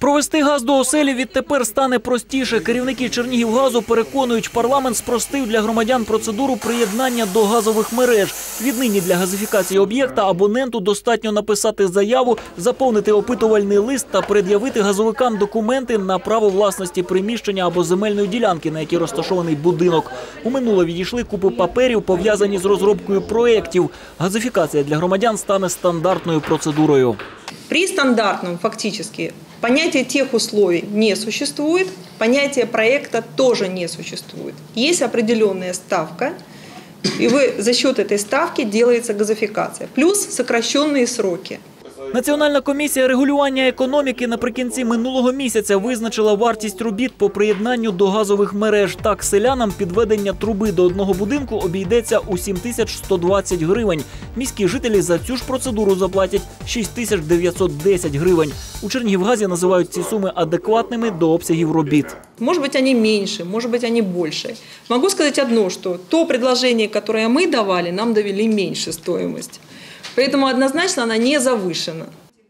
Провести газ до оселі відтепер стане простіше. Керівники Чернігівгазу переконують, парламент спростив для громадян процедуру приєднання до газових мереж. Віднині для газифікації об'єкта абоненту достатньо написати заяву, заповнити опитувальний лист та пред'явити газовикам документи на право власності приміщення або земельної ділянки, на якій розташований будинок. У минуле відійшли купи паперів, пов'язані з розробкою проєктів. Газифікація для громадян стане стандартною процедурою. При стандартном фактически понятие тех условий не существует, понятие проекта тоже не существует. Есть определенная ставка, и вы за счет этой ставки делается газификация. Плюс сокращенные сроки. Національна комісія регулювання економіки наприкінці минулого місяця визначила вартість робіт по приєднанню до газових мереж. Так, селянам підведення труби до одного будинку обійдеться у 7120 гривень. Міські жителі за цю ж процедуру заплатять 6910 гривень. У Чернігівгазі називають ці суми адекватними до обсягів робіт. Может быть, они меньше, может быть, они больше. Могу сказать одно, что то предложение, которое мы давали, нам довели меньше стоимость. Поэтому однозначно она не завышена.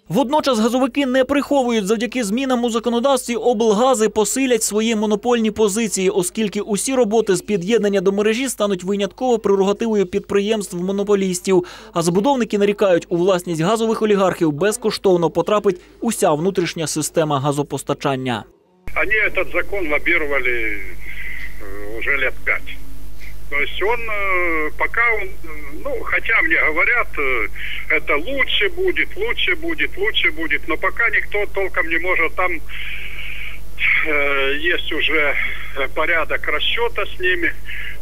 Водночас газовики не приховують завдяки змінам у законодавстві облгази посилять свої монопольні позиції, оскільки усі роботи з під'єднання до мережі стануть винятково прерогативою підприємств монополістів. А забудовники нарікають, у власність газових олігархів безкоштовно потрапить уся внутрішня система газопостачання. Они этот закон лоббировали э, уже лет пять. То есть он, э, пока он, э, ну, хотя мне говорят, э, это лучше будет, лучше будет, лучше будет, но пока никто толком не может, там э, есть уже порядок расчета с ними,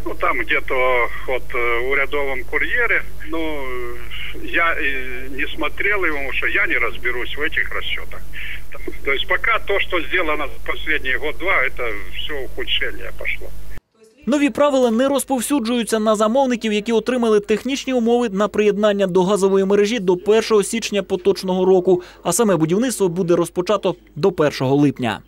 ну, там где-то вот э, урядовом курьере, ну, я не смотрел его, потому что я не разберусь в этих расчетах. То есть пока то, что сделано последние год-два, это все ухудшение пошло. Нові правила не розповсюджуються на замовників, які отримали технічні умови на приєднання до газової мережі до 1 січня поточного року. А саме будівництво буде розпочато до 1 липня.